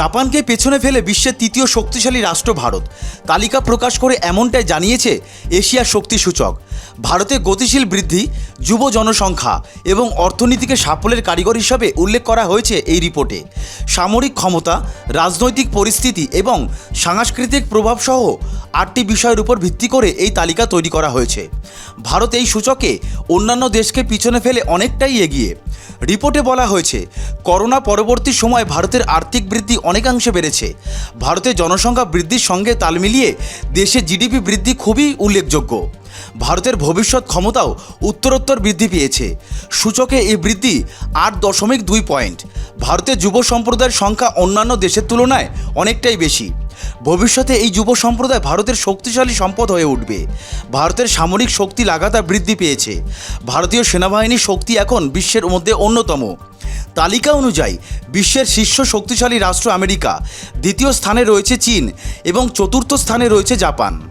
জাপানকে পেছনে ফেলে বিশ্বের তৃতীয় শক্তিশালী রাষ্ট্র ভারত। তালিকা প্রকাশ করে এমনটাই জানিয়েছে এশিয়ার শক্তি সূচক ভারতে গতিশীল বৃদ্ধি, যুব জনসংখ্যা এবং অর্থনীতিকে সাফল্যের কারিগর হিসাবে উল্লেখ করা হয়েছে এই রিপোর্টে। সামরিক ক্ষমতা, রাজনৈতিক পরিস্থিতি এবং সাংস্কৃতিক প্রভাবসহ আটটি বিষয়ের উপর ভিত্তি করে এই তালিকা তৈরি করা হয়েছে। ভারত এই সূচকে অন্যান্য দেশকে পিছনে ফেলে অনেকটাই এগিয়ে। রিপোর্টে বলা হয়েছে করোনা পরবর্তী সময় ভারতের আর্থিক বৃদ্ধি অনেকাংশে বেড়েছে। ভারতের জনসংখ্যা বৃদ্ধির সঙ্গে তাল মিলিয়ে দেশে জিডিপি বৃদ্ধি খুবই উল্লেখযোগ্য। ভারতের ভবিষ্যৎ ক্ষমতাও উত্তরোত্তর বৃদ্ধি পেয়েছে। সূচকে এই বৃদ্ধি আট দশমিক দুই পয়েন্ট। ভারতের যুব সম্প্রদায়ের সংখ্যা অন্যান্য দেশের তুলনায় অনেকটাই বেশি। ভবিষ্যতে এই যুব সম্প্রদায় ভারতের শক্তিশালী সম্পদ হয়ে উঠবে। ভারতের সামরিক শক্তি লাগাতার বৃদ্ধি পেয়েছে। ভারতীয় সেনাবাহিনীর শক্তি এখন বিশ্বের মধ্যে অন্যতম। তালিকা অনুযায়ী, বিশ্বের শীর্ষ শক্তিশালী রাষ্ট্র আমেরিকা, দ্বিতীয় স্থানে রয়েছে চীন এবং চতুর্থ স্থানে রয়েছে জাপান।